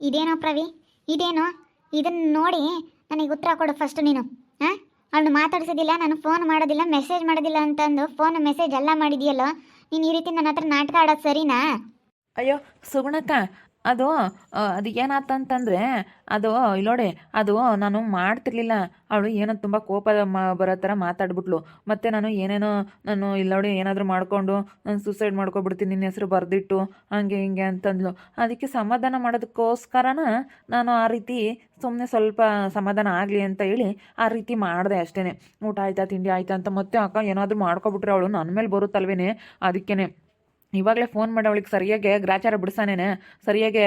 ಇದೇನೋ ಪ್ರವಿ? ಇದೇನೋ? ಇದನ್ನು ನೋಡಿ ನನಗೆ ಉತ್ತರ ಕೊಡು ಫಸ್ಟ್ ನೀನು. ಹಾಂ? ಅವಳು ಮಾತಾಡಿಸೋದಿಲ್ಲ ನಾನು ಫೋನ್ ಮಾಡೋದಿಲ್ಲ ಮೆಸೇಜ್ ಮಾಡೋದಿಲ್ಲ ಅಂತಂದು ಫೋನ್ ಮೆಸೇಜ್ ಎಲ್ಲ ಮಾಡಿದೆಯಲ್ಲೋ? ನೀನು ಈ ರೀತಿ ನನ್ನ ಹತ್ರ ನಾಟಕ ಆಡೋದು ಸರಿನಾ? ಅಯ್ಯೋ ಸುಗುಣಕ್ಕ ಅದು ಅದು ಏನಾತಂತಂದರೆ, ಅದು ಇಲ್ಲೋಡೆ ಅದು ನಾನು ಮಾಡ್ತಿರ್ಲಿಲ್ಲ. ಅವಳು ಏನೋ ತುಂಬ ಕೋಪ ಬರೋ ಥರ ಮಾತಾಡ್ಬಿಟ್ಲು. ಮತ್ತು ನಾನು ಏನೇನೋ, ನಾನು ಇಲ್ಲೋಡೆ ಏನಾದರೂ ಮಾಡಿಕೊಂಡು, ನಾನು ಸೂಸೈಡ್ ಮಾಡ್ಕೊಬಿಡ್ತೀನಿ, ನಿನ್ನ ಹೆಸರು ಬರೆದಿಟ್ಟು, ಹಂಗೆ ಹಿಂಗೆ ಅಂತಂದ್ಲು. ಅದಕ್ಕೆ ಸಮಾಧಾನ ಮಾಡೋದಕ್ಕೋಸ್ಕರನ ನಾನು ಆ ರೀತಿ ಸುಮ್ಮನೆ ಸ್ವಲ್ಪ ಸಮಾಧಾನ ಆಗಲಿ ಅಂತ ಹೇಳಿ ಆ ರೀತಿ ಮಾಡಿದೆ ಅಷ್ಟೇ ಊಟ ಆಯ್ತಾ, ತಿಂಡಿ ಆಯ್ತಾ ಅಂತ ಮತ್ತೆ ಅಕ್ಕ ಏನಾದರೂ ಮಾಡ್ಕೊಬಿಟ್ರೆ ಅವಳು ನನ್ನ ಮೇಲೆ ಬರುತ್ತಲ್ವೇನೆ? ಅದಕ್ಕೇ ಇವಾಗಲೇ ಫೋನ್ ಮಾಡಿ ಅವಳಿಗೆ ಸರಿಯಾಗಿ ಗ್ರಾಚಾರ ಬಿಡಿಸಾನೇನೆ, ಸರಿಯಾಗಿ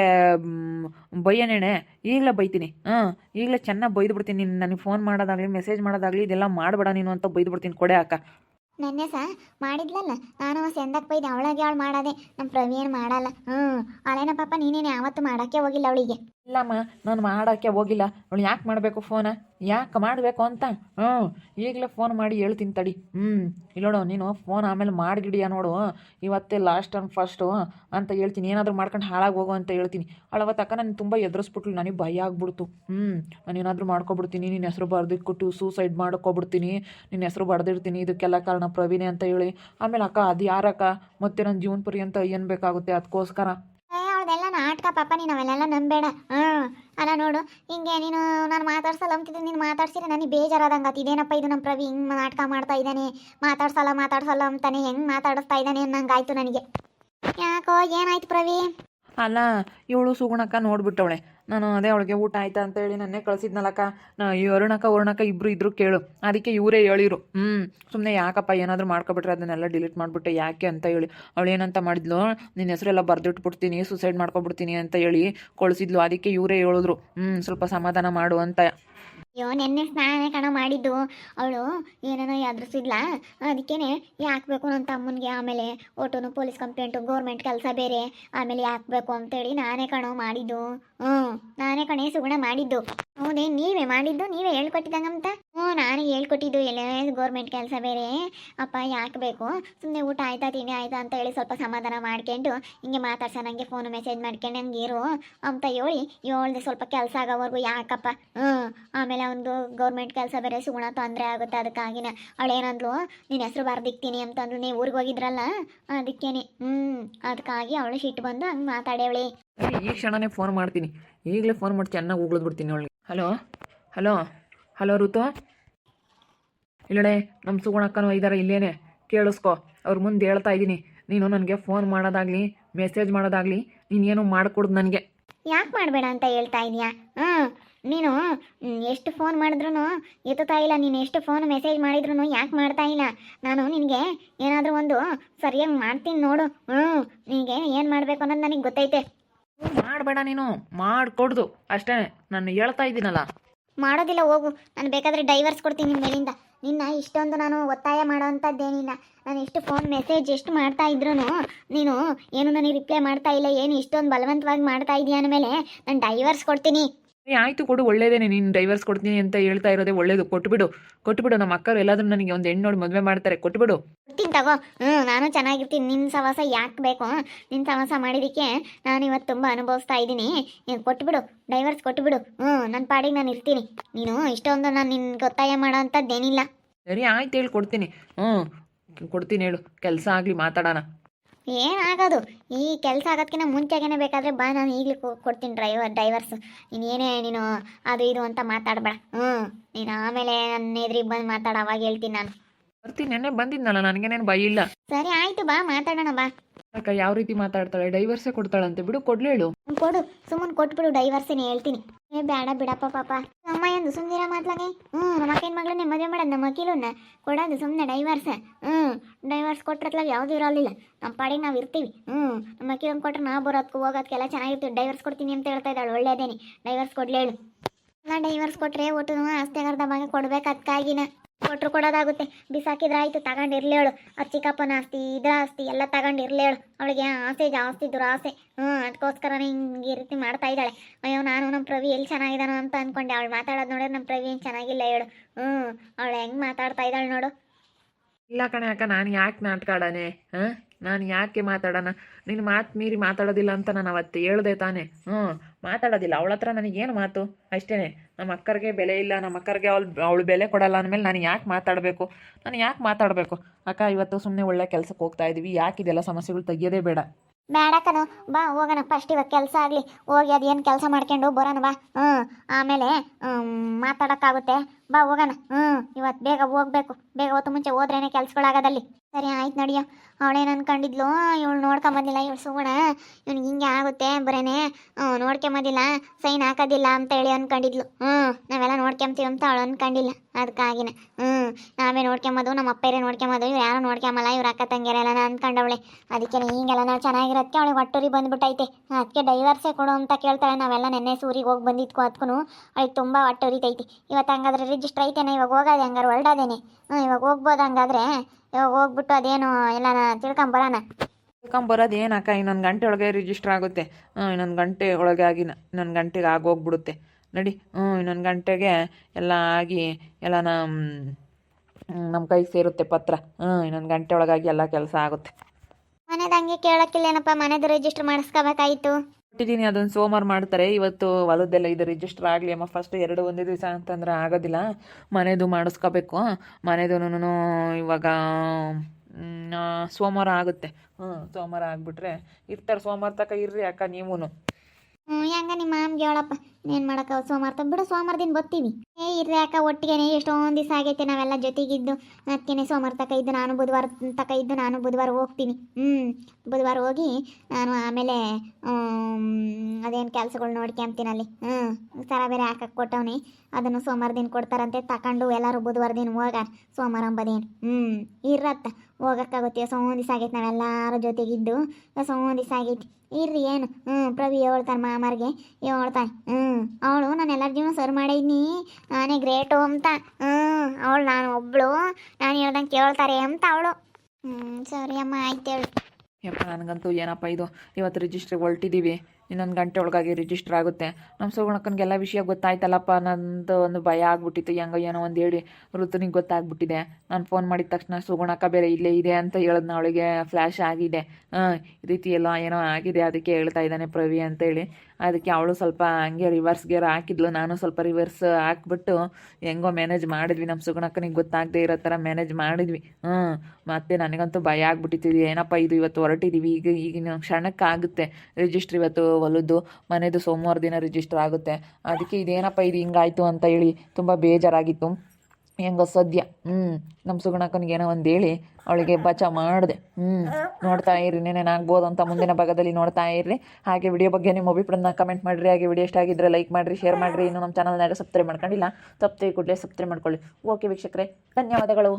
ಬೈಯನೇನೆ, ಈಗಲೇ ಬೈತೀನಿ, ಹಾಂ, ಈಗಲೇ ಚೆನ್ನಾಗಿ ಬೈದು ಬಿಡ್ತೀನಿ, ನೀನು ನನಗೆ ಫೋನ್ ಮಾಡೋದಾಗಲಿ ಮೆಸೇಜ್ ಮಾಡೋದಾಗಲಿ, ಇದೆಲ್ಲ ಮಾಡಬೇಡ ನೀನು ಅಂತ ಬೈದು ಬಿಡ್ತೀನಿ ಕೊಡೆ ಅಕ್ಕ. ನೆನ್ನೆ ಸಹ ಮಾಡಿದ್ಲಲ್ಲ, ನಾನು ಸೆಂದಕ್ಕೆ ಬೈದೆ, ಅವಳಾಗೆ ಅವಳು ಮಾಡದೆ ನಮ್ಮ ಪ್ರವೀಣ್ ಮಾಡಲ್ಲ ಹ್ಞೂ ಅಳೇನ ಪಾಪ ನೀನೇನು, ಯಾವತ್ತೂ ಮಾಡೋಕ್ಕೆ ಹೋಗಿಲ್ಲ ಅವಳಿಗೆ. ಇಲ್ಲಮ್ಮ, ನಾನು ಮಾಡೋಕ್ಕೆ ಹೋಗಿಲ್ಲ. ಅವಳು ಯಾಕೆ ಮಾಡಬೇಕು ಫೋನ ಯಾಕೆ ಮಾಡಬೇಕು ಅಂತ? ಹ್ಞೂ ಈಗಲೇ ಫೋನ್ ಮಾಡಿ ಹೇಳ್ತೀನಿ ತಡಿ. ಹ್ಞೂ ಇಲ್ಲೋಡು ನೀನು ಫೋನ್ ಆಮೇಲೆ ಮಾಡಿಗಿಡಿಯ ನೋಡು. ಇವತ್ತೇ ಲಾಸ್ಟ್ ಆ್ಯಂಡ್ ಫಸ್ಟು ಅಂತ ಹೇಳ್ತೀನಿ. ಏನಾದರೂ ಮಾಡ್ಕೊಂಡು ಹಾಳಾಗಿ ಹೋಗು ಅಂತ ಹೇಳ್ತೀನಿ. ಅವಳವತ್ತು ಅಕ್ಕ ನಾನು ತುಂಬ ಎದುರಿಸ್ಬಿಟ್ಲು. ನನಗೆ ಭಯ ಆಗ್ಬಿಡ್ತು. ಹ್ಞೂ ನಾನು ಏನಾದರೂ ಮಾಡ್ಕೊಬಿಡ್ತೀನಿ. ನಿನ್ನ ಹೆಸರು ಬರೆದಿಟ್ಕೊಟ್ಟು ಸೂಸೈಡ್ ಮಾಡ್ಕೊಬಿಡ್ತೀನಿ. ನಿನ್ನ ಹೆಸರು ಬರೆದಿರ್ತೀನಿ ಇದಕ್ಕೆಲ್ಲ ಕಾರಣ ಪ್ರವೀಣೆ ಅಂತ ಹೇಳಿ. ಆಮೇಲೆ ಅಕ್ಕ, ಅದು ಯಾರಕ್ಕ? ಮತ್ತೆ ನನ್ನ ಜೀವನ ಪರ್ಯಂತ ಏನು ಬೇಕಾಗುತ್ತೆ? ಅದಕ್ಕೋಸ್ಕರ ನಾಟಕ ಪಾಪ ನೀನು ಅವೆಲ್ಲ ನಂಬೇಡ. ಹ್ಞೂ ಅಲ್ಲ ನೋಡು, ಹಿಂಗೆ ನೀನು ನಾನು ಮಾತಾಡ್ಸಲ್ಲ ಅಂತಿದ್ರೆ ನೀನು ಮಾತಾಡ್ಸಿದ್ರೆ ನನಗೆ ಬೇಜಾರಾದಂಗೆ ಆತು. ಇದೇನಪ್ಪ ಇದು ನಮ್ಮ ಪ್ರವಿ ಹಿಂಗೆ ನಾಟಕ ಮಾಡ್ತಾ ಇದ್ದಾನೆ? ಮಾತಾಡ್ಸಲ್ಲ ಮಾತಾಡ್ಸಲ್ಲ ಅಂತಾನೆ ಹೆಂಗೆ ಮಾತಾಡಿಸ್ತಾ ಇದ್ದಾನೆ ಅನ್ನಂಗಾಯ್ತು ನನಗೆ. ಯಾಕೋ ಏನಾಯ್ತು ಪ್ರವಿ ಅಲ್ಲ, ಇವಳು ಸುಗುಣಕ್ಕ ನೋಡ್ಬಿಟ್ಟವಳೆ. ನಾನು ಅದೇ ಅವಳಿಗೆ ಊಟ ಆಯ್ತಾ ಅಂತ ಹೇಳಿ ನನ್ನೇ ಕಳಿಸಿದ್ನಲ್ಲಕ್ಕ. ಈ ಅರುಣಕ್ಕ, ವರುಣಕ್ಕ ಇಬ್ರು ಇದ್ರು ಕೇಳು. ಅದಕ್ಕೆ ಇವರೇ ಹೇಳಿರು. ಹ್ಞೂ ಸುಮ್ಮನೆ ಯಾಕಪ್ಪ ಏನಾದರೂ ಮಾಡ್ಕೊಬಿಟ್ರೆ ಅದನ್ನೆಲ್ಲ ಡಿಲೀಟ್ ಮಾಡಿಬಿಟ್ಟೆ. ಯಾಕೆ ಅಂತ ಹೇಳಿ. ಅವಳು ಏನಂತ ಮಾಡಿದ್ಲು? ನಿನ್ನ ಹೆಸರೆಲ್ಲ ಬರೆದಿಟ್ಬಿಡ್ತೀನಿ ಸುಸೈಡ್ ಮಾಡ್ಕೊಬಿಡ್ತೀನಿ ಅಂತ ಹೇಳಿ ಕಳಿಸಿದ್ಲು. ಅದಕ್ಕೆ ಇವರೇ ಹೇಳಿದ್ರು. ಹ್ಞೂ ಸ್ವಲ್ಪ ಸಮಾಧಾನ ಮಾಡು ಅಂತ. ಅಯ್ಯೋ, ನೆನ್ನೆ ಸ್ನಾನ ಕಣ ಮಾಡಿದ್ದು. ಅವಳು, ಏನೇನೋ ಎದುರಿಸಿದ್ಲ ಅದಕ್ಕೇನೆ ಯಾಕಬೇಕು ನನ್ನ ತಮ್ಮನಿಗೆ. ಆಮೇಲೆ ಓಟೋನು ಪೊಲೀಸ್ ಕಂಪ್ಲೇಂಟು, ಗೌರ್ಮೆಂಟ್ ಕೆಲಸ ಬೇರೆ. ಆಮೇಲೆ ಯಾಕಬೇಕು ಅಂತೇಳಿ ನಾನೇ ಕಣೋ ಮಾಡಿದ್ದು. ಹ್ಞೂ ನಾನೇ ಕಣೆ ಸುಗುಣ ಮಾಡಿದ್ದು. ಹೌದೇ, ನೀವೇ ಮಾಡಿದ್ದು, ನೀವೇ ಹೇಳ್ಕೊಟ್ಟಿದ್ದಂಗಂತ? ಹ್ಞೂ, ನಾನೇ ಹೇಳ್ಕೊಟ್ಟಿದ್ದು, ಎಲ್ಲೇ ಗೌರ್ಮೆಂಟ್ ಕೆಲಸ ಬೇರೆ. ಅಪ್ಪ, ಯಾಕೆ ಬೇಕು? ಸುಮ್ಮನೆ ಊಟ ಆಯ್ತಾ, ತಿಂಡಿ ಆಯ್ತಾ ಅಂತ ಹೇಳಿ ಸ್ವಲ್ಪ ಸಮಾಧಾನ ಮಾಡ್ಕೊಂಡು, ಹಿಂಗೆ ಮಾತಾಡ್ಸ ನನಗೆ ಫೋನ್ ಮೆಸೇಜ್ ಮಾಡ್ಕೊಂಡು ಹಂಗೆ ಇರು. ಅಂತ ಹೇಳಿ ಹೇಳ್ದೆ, ಸ್ವಲ್ಪ ಕೆಲಸ ಆಗೋವರೆಗೂ ಯಾಕಪ್ಪ? ಹ್ಞೂ, ಆಮೇಲೆ ಅವನದು ಗೌರ್ಮೆಂಟ್ ಕೆಲಸ ಬೇರೆ ಸುಗುಣ ತೊಂದರೆ ಆಗುತ್ತೆ ಅದಕ್ಕಾಗಿನ. ಅವಳು ಏನಂದ್ಲು ನಿನ್ನ ಹೆಸರು ಬರ್ದಿಕ್ತೀನಿ ಅಂತಂದ್ರು ನೀವು ಊರಿಗೆ ಹೋಗಿದ್ರಲ್ಲ? ಅದಕ್ಕೇನೆ. ಹ್ಞೂ, ಅದಕ್ಕಾಗಿ ಅವಳು ಸಿಟ್ಟು ಬಂದು ಹಂಗೆ ಮಾತಾಡೇವಳಿ ಸರಿ, ಈ ಕ್ಷಣನೇ ಫೋನ್ ಮಾಡ್ತೀನಿ. ಈಗಲೇ ಫೋನ್ ಮಾಡಿ ಚೆನ್ನಾಗಿ ಉಗಿದ್ ಬಿಡ್ತೀನಿ ಅವಳಿಗೆ. ಹಲೋ? ಹಲೋ? ಹಲೋ ಋತು? ಇಲ್ಲಡೆ ನಮ್ಮ ಸುಗುಣಕ್ಕನೂ ಇದ್ದಾರೆ ಇಲ್ಲೇನೆ. ಕೇಳಿಸ್ಕೋ. ಅವ್ರ ಮುಂದೆ ಹೇಳ್ತಾ ಇದ್ದೀನಿ. ನೀನು ನನಗೆ ಫೋನ್ ಮಾಡೋದಾಗ್ಲಿ ಮೆಸೇಜ್ ಮಾಡೋದಾಗ್ಲಿ ನೀನೇನು ಮಾಡಿಕೊಡ್ದು ನನಗೆ. ಯಾಕೆ ಮಾಡಬೇಡ ಅಂತ ಹೇಳ್ತಾ ಇದೀಯಾ? ಹ್ಞೂ ನೀನು ಎಷ್ಟು ಫೋನ್ ಮಾಡಿದ್ರು ಎತ್ತುತ್ತಾ ಇಲ್ಲ. ನೀನು ಎಷ್ಟು ಫೋನ್ ಮೆಸೇಜ್ ಮಾಡಿದ್ರು ಯಾಕೆ ಮಾಡ್ತಾ ಇಲ್ಲ? ನಾನು ನಿನಗೆ ಏನಾದರೂ ಒಂದು ಸರಿಯಾಗಿ ಮಾಡ್ತೀನಿ ನೋಡು. ಹ್ಞೂ ನಿನಗೆ ಏನು ಮಾಡಬೇಕು ಅನ್ನೋದು ನನಗೆ ಗೊತ್ತೈತೆ. ಮಾಡಬೇಡ ನೀನು. ಮಾಡಿಕೊಡ್ದು. ಅಷ್ಟೇ. ನಾನು ಹೇಳ್ತಾ ಇದ್ದೀನಲ್ಲ. ಮಾಡೋದಿಲ್ಲ, ಹೋಗು. ನಾನು ಬೇಕಾದರೆ ಡೈವರ್ಸ್ ಕೊಡ್ತೀನಿ ನಿಮ್ಮ ಮೇಲಿಂದ. ನಿನ್ನ ಇಷ್ಟೊಂದು ನಾನು ಒತ್ತಾಯ ಮಾಡೋವಂಥದ್ದೇನಿಲ್ಲ ನಾನು. ಎಷ್ಟು ಫೋನ್ ಮೆಸೇಜ್ ಎಷ್ಟು ಮಾಡ್ತಾ ಇದ್ರು ನೀನು ಏನು ನನಗೆ ರಿಪ್ಲೈ ಮಾಡ್ತಾ ಇಲ್ಲ, ಏನು ಇಷ್ಟೊಂದು ಬಲವಂತವಾಗಿ ಮಾಡ್ತಾ ಇದೆಯಾ ಅಂದಮೇಲೆ ನಾನು ಡೈವರ್ಸ್ ಕೊಡ್ತೀನಿ. ಆಯಿತು ಕೊಡು ಒಳ್ಳೇದೇನೆ. ನೀನು ಡೈವರ್ಸ್ ಕೊಡ್ತೀನಿ ಅಂತ ಹೇಳ್ತಾ ಇರೋದೇ ಒಳ್ಳೇದು. ಕೊಟ್ಬಿಡು. ಕೊಟ್ಬಿಡು ನಮ್ಮ ಅಕ್ಕರು ಎಲ್ಲಾದ್ರೂ ನನಗೆ ಒಂದು ಹೆಣ್ಣು ನೋಡಿ ಮದುವೆ ಮಾಡ್ತಾರೆ. ಕೊಟ್ಬಿಡು. ಕೊಡ್ತೀನಿ ತಗೋ. ಹ್ಞೂ ನಾನು ಚೆನ್ನಾಗಿರ್ತೀನಿ. ನಿನ್ನ ಸವಾಸ ಯಾಕೆ ಬೇಕು? ನಿನ್ನ ಸವಾಸ ಮಾಡಿದಕ್ಕೆ ನಾನು ಇವತ್ತು ತುಂಬ ಅನುಭವಿಸ್ತಾ ಇದ್ದೀನಿ. ನೀನು ಕೊಟ್ಬಿಡು. ಡೈವರ್ಸ್ ಕೊಟ್ಬಿಡು. ಹ್ಞೂ ನನ್ನ ಪಾಡಿಗೆ ನಾನು ಇರ್ತೀನಿ. ನೀನು ಇಷ್ಟೊಂದು ನಾನು ನಿನ್ಗೆ ಒತ್ತಾಯ ಮಾಡೋ ಅಂಥದ್ದೇನಿಲ್ಲ ಸರಿ ಆಯ್ತು ಹೇಳಿ ಕೊಡ್ತೀನಿ. ಹ್ಞೂ ಕೊಡ್ತೀನಿ ಹೇಳು. ಕೆಲಸ ಆಗಲಿ ಮಾತಾಡೋಣ. ಏನಾಗೋದು? ಈ ಕೆಲಸ ಆಗೋದಕ್ಕಿಂತ ಮುಂಚೆಗೇನೆ ಬೇಕಾದರೆ ಬಾ, ನಾನು ಈಗಲೇ ಕೊಡ್ತೀನಿ ಡ್ರೈವರ್ ಡ್ರೈವರ್ಸು ನೀನು ಏನೇ ನೀನು ಅದು ಇದು ಅಂತ ಮಾತಾಡಬೇಡ. ಹ್ಞೂ ನೀನು ಆಮೇಲೆ ನನ್ನ ಎದುರಿಗೆ ಬಂದು ಮಾತಾಡ, ಅವಾಗ ಹೇಳ್ತೀನಿ ನಾನು. ಬರ್ತೀನಿ ನೆನ್ನೆ ಬಂದಿದ್ನಲ್ಲ ನನಗೇನೇನು ಭಯ ಇಲ್ಲ. ಸರಿ ಆಯ್ತು ಬಾ ಮಾತಾಡೋಣ ಬಾ. ಅಕ್ಕ ಯಾವ ರೀತಿ ಮಾತಾಡ್ತಾಳೆ? ಡೈವರ್ಸೇ ಕೊಡ್ತಾಳಂತೆ ಬಿಡು ಕೊಡ್ಲೇಳು ಹ್ಮ್, ಕೊಡು. ಸುಮ್ಮನೆ ಕೊಟ್ಬಿಡು ಡೈವರ್ಸಿನೇ ಹೇಳ್ತೀನಿ. ಏ ಬೇಡ ಬಿಡಪ್ಪ ಪಾಪ. ಅಮ್ಮ ಎಂದು ಸುಮ್ಮನಿರ ಮಾತ್ಲಾಗೆ? ಹ್ಞೂ ನಮ್ಮ ಅಕ್ಕನ ಮಗಳನ್ನೇ ಮದುವೆ ಮಾಡೋದು ನಮ್ಮ ಅಕ್ಕಿಲನ್ನ. ಕೊಡೋದು ಸುಮ್ಮನೆ ಡೈವರ್ಸ್ ಹ್ಞೂ ಡೈವರ್ಸ್ ಕೊಟ್ರತ್ಲಾಗ ಯಾವುದೂ ಇರೋಲ್ಲ ನಮ್ಮ ಪಾಡಿಗೆ ನಾವು ಇರ್ತೀವಿ. ಹ್ಞೂ ನಮ್ಮ ಅಕ್ಕಿಲಂಗೆ ಕೊಟ್ರೆ ನಾವು ಬರೋದಕ್ಕೆ ಹೋಗೋದಕ್ಕೆಲ್ಲ ಚೆನ್ನಾಗಿರ್ತೀವಿ. ಡೈವರ್ಸ್ ಕೊಡ್ತೀನಿ ಅಂತ ಹೇಳ್ತಾ ಇದ್ದಾಳೆ ಒಳ್ಳೇದೇನೆ. ಡೈವರ್ಸ್ ಕೊಡ್ಲೇಳು ಎಲ್ಲ ಡೈವರ್ಸ್ ಕೊಟ್ರೆ ಒಟ್ಟು ಆಸ್ತಿ ಅರ್ಧ ಭಾಗ ಕೊಡ್ಬೇಕು ಅದಕ್ಕಾಗಿನ ಕೊಟ್ರು ಕೊಡೋದಾಗುತ್ತೆ. ಬಿಸಾಕಿದ್ರೆ ಆಯ್ತು ತಗೊಂಡಿರ್ಲೇಳು ಅವ್ರ ಚಿಕ್ಕಪ್ಪನ ಆಸ್ತಿ, ಇದ್ರ ಆಸ್ತಿ, ಎಲ್ಲ ತಗೊಂಡಿರ್ಲೇಳು ಅವಳಿಗೆ ಆಸೆ, ಜಾಸ್ತಿ ದುರಾಸೆ. ಹ್ಞೂ ಅದಕ್ಕೋಸ್ಕರ ಹಿಂಗೆ ಈ ರೀತಿ ಮಾಡ್ತಾ ಇದ್ದಾಳೆ. ಅಯ್ಯೋ, ನಾನು ನಮ್ಮ ಪ್ರವಿ ಎಲ್ಲಿ ಚೆನ್ನಾಗಿದ್ದಾನೋ ಅಂತ ಅನ್ಕೊಂಡೆ. ಅವಳು ಮಾತಾಡೋದು ನೋಡಿದ್ರೆ ನಮ್ಮ ಪ್ರವಿ ಏನು ಚೆನ್ನಾಗಿಲ್ಲ ಹೇಳು. ಹ್ಞೂ ಅವಳು ಹೆಂಗೆ ಮಾತಾಡ್ತಾ ಇದ್ದಾಳೆ ನೋಡು. ಇಲ್ಲ ಕಣೆ ಅಕ್ಕ, ನಾನು ಯಾಕೆ ನಾಟಕ ಆಡಾನೆ? ಹಾಂ? ನಾನು ಯಾಕೆ ಮಾತಾಡೋಣ? ನಿನ್ನ ಮಾತು ಮೀರಿ ಮಾತಾಡೋದಿಲ್ಲ ಅಂತ ನಾನು ಅವತ್ತು ಹೇಳ್ದೆ ತಾನೆ. ಹ್ಞೂ, ಮಾತಾಡೋದಿಲ್ಲ. ಅವಳ ಹತ್ರ ನನಗೇನು ಮಾತು? ಅಷ್ಟೇ ನಮ್ಮ ಅಕ್ಕರಿಗೆ ಬೆಲೆ ಇಲ್ಲ ನಮ್ಮ ಅಕ್ಕರಿಗೆ ಅವಳು ಅವಳು ಬೆಲೆ ಕೊಡಲ್ಲ ಅಂದಮೇಲೆ ನಾನು ಯಾಕೆ ಮಾತಾಡಬೇಕು? ನಾನು ಯಾಕೆ ಮಾತಾಡಬೇಕು? ಅಕ್ಕ, ಇವತ್ತು ಸುಮ್ಮನೆ ಒಳ್ಳೆ ಕೆಲಸಕ್ಕೆ ಹೋಗ್ತಾ ಇದ್ದೀವಿ ಯಾಕೆ ಇದೆಲ್ಲ ಸಮಸ್ಯೆಗಳು ತೆಗಿಯೋದೇ ಬೇಡ. ಬೇಡ ಬಾ, ಹೋಗೋಣ. ಫಸ್ಟ್ ಇವಾಗ ಕೆಲಸ ಆಗಲಿ. ಹೋಗಿ ಅದೇನು ಕೆಲಸ ಮಾಡ್ಕೊಂಡು ಬರೋಣ ಬಾ. ಹ್ಞೂ, ಆಮೇಲೆ ಮಾತಾಡೋಕ್ಕಾಗುತ್ತೆ. ಬಾ ಹೋಗೋಣ. ಹ್ಞೂ ಇವತ್ತು ಬೇಗ ಹೋಗ್ಬೇಕು. ಬೇಗ ಹೊತ್ತು ಮುಂಚೆ ಹೋದ್ರೇನೆ ಕೆಲ್ಸಗಳಾಗೋದಲ್ಲಿ. ಸರಿ, ಆಯ್ತು ನಡಿಯ. ಅವಳೇನು ಅನ್ಕೊಂಡಿದ್ಲು ಇವಳು ನೋಡ್ಕೊಂಬಂದಿಲ್ಲ ಇವಳು ಸುಗುಣ ಇವ್ನಿಗೆ ಹಿಂಗೆ ಆಗುತ್ತೆ ಬರೇನೆ ಹ್ಞೂ ನೋಡ್ಕೊಂಬಂದಿಲ್ಲ ಸೈನ್ ಹಾಕೋದಿಲ್ಲ ಅಂತ ಹೇಳಿ ಅನ್ಕೊಂಡಿದ್ಲು. ಹ್ಞೂ ನಾವೆಲ್ಲ ನೋಡ್ಕೊಂತೀವಿ ಅಂತ ಅವಳು ಅನ್ಕೊಂಡಿಲ್ಲ. ಅದಕ್ಕಾಗಿನ ಹ್ಞೂ ನಾವೇ ನೋಡ್ಕೊಂಬೋದು. ನಮ್ಮ ಅಪ್ಪರೇ ನೋಡ್ಕೊಂಬೋದು. ಇವ್ರು ಯಾರು ನೋಡ್ಕೊಂಬಲ್ಲ. ಇವ್ರು ಅಕ್ಕ ತಂಗಿಯರೆಲ್ಲ ಅನ್ಕೊಂಡವಳೆ. ಅದಕ್ಕೆ ಹಿಂಗೆಲ್ಲ ನಾವು ಚೆನ್ನಾಗಿರೋದಕ್ಕೆ ಅವಳಿಗೆ ಒಟ್ಟೂರಿ ಬಂದ್ಬಿಟ್ಟೈತೆ. ಅದಕ್ಕೆ ಡೈವರ್ಸೇ ಕೊಡು ಅಂತ ಕೇಳ್ತಾಳೆ. ನಾವೆಲ್ಲ ನೆನ್ನೆ ಸೂರಿಗೆ ಹೋಗಿ ಬಂದಿದ್ಕೋ ಅದಕ್ಕೂ ಅವಳಿಗೆ ತುಂಬ ಒಟ್ಟೂರಿತೈತಿ. ಇವತ್ತು ಹಂಗಾದ್ರೆ ರಿಜಿಸ್ಟ್ರ್ ಇವಾಗ ಹೋಗೋದೆ ಹಂಗಾರೆ ಹೊರಡೋದೇನೆ. ಹ್ಞೂ ಇವಾಗ ಹೋಗ್ಬೋದು ಹಂಗಾದ್ರೆ. ಇವಾಗ ಹೋಗ್ಬಿಟ್ಟು ಅದೇನು ಎಲ್ಲ ತಿಳ್ಕೊಂಬರೋಣ ತಿಳ್ಕೊಂಬರೋದು ಏನಕ್ಕ ಇನ್ನೊಂದು ಗಂಟೆ ಒಳಗೆ ರಿಜಿಸ್ಟರ್ ಆಗುತ್ತೆ. ಹ್ಞೂ ಇನ್ನೊಂದು ಗಂಟೆ ಒಳಗೆ ಆಗಿ ಇನ್ನೊಂದು ಗಂಟೆಗೆ ಆಗೋಗ್ಬಿಡುತ್ತೆ ನಡಿ. ಹ್ಞೂ ಇನ್ನೊಂದು ಗಂಟೆಗೆ ಎಲ್ಲ ಆಗಿ ಎಲ್ಲ ನಮ್ಮ ನಮ್ಮ ಕೈಗೆ ಸೇರುತ್ತೆ ಪತ್ರ. ಹ್ಞೂ ಇನ್ನೊಂದು ಗಂಟೆ ಒಳಗಾಗಿ ಎಲ್ಲ ಕೆಲಸ ಆಗುತ್ತೆ. ಮನೆದು ಹಂಗೆ ಕೇಳೋಕ್ಕಿಲ್ಲೇನಪ್ಪ? ಮನೆದು ರಿಜಿಸ್ಟರ್ ಮಾಡಿಸ್ಕೋಬೇಕಾಯ್ತು. ಕೊಟ್ಟಿದ್ದೀನಿ ಅದೊಂದು ಸೋಮವಾರ ಮಾಡ್ತಾರೆ. ಇವತ್ತು ಹೊಲದ್ದೆಲ್ಲ ಇದು ರಿಜಿಸ್ಟರ್ ಆಗಲಿ ಅಮ್ಮ ಫಸ್ಟ್ ಎರಡು ಒಂದೇ ದಿವಸ ಅಂತಂದ್ರೆ ಆಗೋದಿಲ್ಲ. ಮನೆದು ಮಾಡಿಸ್ಕೋಬೇಕು. ಮನೆದು ಇವಾಗ ಸೋಮವಾರ ಆಗುತ್ತೆ. ಹ್ಞೂ ಸೋಮವಾರ ಆಗಿಬಿಟ್ರೆ ಇರ್ತಾರೆ. ಸೋಮವಾರ ತಕ ಇರ್ರಿ ಅಕ್ಕ ನೀವೂ ಹ್ಞೂ ಹೆಂಗ ನಿಮ್ಮ ಮಾಮ್ಗೆ ಹೇಳಪ್ಪ. ಏನು ಮಾಡಕ್ಕ ಸೋಮವಾರ ಬಿಡು ಸೋಮವಾರ ದಿನ ಬರ್ತೀವಿ ಏ, ಇರ್ರಿ ಅಕ್ಕ ಒಟ್ಟಿಗೆನೆ ಎಷ್ಟೊಂದು ದಿವಸ ಆಗೈತೆ, ನಾವೆಲ್ಲ ಜೊತೆಗಿದ್ದು. ಅದಕ್ಕೆ ಸೋಮವಾರ ತಕ ಇದ್ದು ನಾನು ಬುಧವಾರ ತಕ ಇದ್ದು ನಾನು ಬುಧವಾರ ಹೋಗ್ತೀನಿ. ಹ್ಞೂ ಬುಧವಾರ ಹೋಗಿ ನಾನು ಆಮೇಲೆ ಅದೇನು ಕೆಲಸಗಳು ನೋಡ್ಕೊಂತೀನಿ ಅಲ್ಲಿ. ಹ್ಞೂ ಸರ ಬೇರೆ ಹಾಕಕ್ಕೆ ಕೊಟ್ಟವನಿ. ಅದನ್ನು ಸೋಮವಾರ ದಿನ ಕೊಡ್ತಾರಂತೆ, ತಕೊಂಡು ಎಲ್ಲರೂ ಬುಧವಾರ ದಿನ ಹೋಗಾರ. ಸೋಮವಾರ ಅಂಬದೇನು. ಹ್ಞೂ ಇರತ್ತ ಹೋಗಕ್ಕಾಗುತ್ತೆ ಸೋಮ ದಿವಸ ಆಗೈತೆ, ನಾವೆಲ್ಲರ ಜೊತೆಗಿದ್ದು. ಸೋಮ ದಿವಸ ಆಗೈತಿ. ಇರ್ರಿ, ಏನು? ಹ್ಞೂ ಪ್ರವಿ ಹೇಳ್ತಾನೆ ಮಾಮಾರ್ಗೆ, ಹೇಳ್ತಾನೆ. ಹ್ಞೂ ಅವಳು ನಾನು ಎಲ್ಲರ ಜೀವನ ಸರ್ ಮಾಡಿದ್ನಿ. ನಾನೇ ಗ್ರೇಟು ಅಂತ. ಹ್ಞೂ ಅವಳು ನಾನು ಒಬ್ಳು. ನಾನು ಹೇಳ್ದಂಗೆ ಕೇಳ್ತಾರೆ ಅಂತ ಅವಳು. ಹ್ಞೂ ಸರಿ ಅಮ್ಮ, ಆಯ್ತು ಹೇಳು. ಯಪ್ಪ, ನನಗಂತೂ ಏನಪ್ಪ ಇದು? ಇವತ್ತು ರಿಜಿಸ್ಟ್ರಿಗೆ ಹೊರಟಿದ್ದೀವಿ ಇನ್ನೊಂದು ಗಂಟೆ ಒಳಗಾಗಿ ರಿಜಿಸ್ಟರ್ ಆಗುತ್ತೆ. ನಮ್ಮ ಸುಗುಣಕ್ಕನಿಗೆಲ್ಲ ವಿಷಯ ಗೊತ್ತಾಯ್ತಲ್ಲಪ್ಪ, ನಂದು ಒಂದು ಭಯ ಆಗ್ಬಿಟ್ಟಿತ್ತು. ಹೆಂಗೋ ಏನೋ ಒಂದು ಹೇಳಿ ಋತುನಿಗೆ ಗೊತ್ತಾಗ್ಬಿಟ್ಟಿದೆ. ನಾನು ಫೋನ್ ಮಾಡಿದ ತಕ್ಷಣ ಸುಗುಣಕ್ಕ ಬೇರೆ ಇಲ್ಲೇ ಇದೆ ಅಂತ ಹೇಳಿದ್ನ ಅವಳಿಗೆ ಫ್ಲ್ಯಾಶ್ ಆಗಿದೆ. ಹಾಂ, ಈ ರೀತಿ ಎಲ್ಲ ಏನೋ ಆಗಿದೆ, ಅದಕ್ಕೆ ಹೇಳ್ತಾ ಇದ್ದಾನೆ ಪ್ರವಿ ಅಂತೇಳಿ ಅದಕ್ಕೆ ಅವಳು ಸ್ವಲ್ಪ ಹಂಗೆ ರಿವರ್ಸ್ ಗೇರ್ ಹಾಕಿದ್ಲು. ನಾನು ಸ್ವಲ್ಪ ರಿವರ್ಸ್ ಹಾಕ್ಬಿಟ್ಟು ಹೆಂಗೋ ಮ್ಯಾನೇಜ್ ಮಾಡಿದ್ವಿ. ನಮ್ಮ ಸುಗುಣಕ್ಕನಿಗೆ ಗೊತ್ತಾಗದೆ ಇರೋ ಥರ ಮ್ಯಾನೇಜ್ ಮಾಡಿದ್ವಿ. ಹ್ಞೂ ಮತ್ತೆ ನನಗಂತೂ ಭಯ ಆಗ್ಬಿಟ್ಟಿತ್ತು. ಏನಪ್ಪ, ಇದು ಇವತ್ತು ಹೊರಟಿದ್ದೀವಿ ಈಗ ಈಗಿನ ಕ್ಷಣಕ್ಕಾಗುತ್ತೆ. ರಿಜಿಸ್ಟ್ರ್ ಇವತ್ತು ಹೊಲದ್ದು ಮನೆದು ಸೋಮವಾರ ದಿನ ರಿಜಿಸ್ಟರ್ ಆಗುತ್ತೆ. ಅದಕ್ಕೆ ಇದೇನಪ್ಪ ಇದು ಹಿಂಗಾಯ್ತು ಅಂತ ಹೇಳಿ ತುಂಬ ಬೇಜಾರಾಗಿತ್ತು. ಹೆಂಗೋ ಸದ್ಯ ಹ್ಞೂ ನಮ್ಮ ಸುಗುಣಕ್ಕನಿಗೆ ಏನೋ ಒಂದು ಹೇಳಿ. ಅವಳಿಗೆ ಬಚ ಮಾಡಿದೆ. ಹ್ಞೂ ನೋಡ್ತಾ ಇರ್ರಿ ನೆನೇನಾಗ್ಬೋದು ಅಂತ ಮುಂದಿನ ಭಾಗದಲ್ಲಿ ನೋಡ್ತಾ ಇರ್ರಿ. ಹಾಗೆ ವಿಡಿಯೋ ಬಗ್ಗೆ ನಿಮ್ಮ ಅಭಿಪ್ರಾಯನ ಕಮೆಂಟ್ ಮಾಡಿರಿ. ಹಾಗೆ ವಿಡಿಯೋ ಇಷ್ಟ ಆಗಿದ್ದರೆ ಲೈಕ್ ಮಾಡಿರಿ ಶೇರ್ ಮಾಡಿರಿ. ಇನ್ನು ನಮ್ಮ ಚಾನಲ್ನಾಗ ಸಬ್ಸ್ಕ್ರೈಬ್ ಮಾಡ್ಕೊಂಡಿಲ್ಲ, ತಪ್ಪದೆ ಕೂಡಲೇ ಸಬ್ಸ್ಕ್ರೈಬ್ ಮಾಡ್ಕೊಳ್ಳಿ. ಓಕೆ ವೀಕ್ಷಕರೇ, ಧನ್ಯವಾದಗಳು.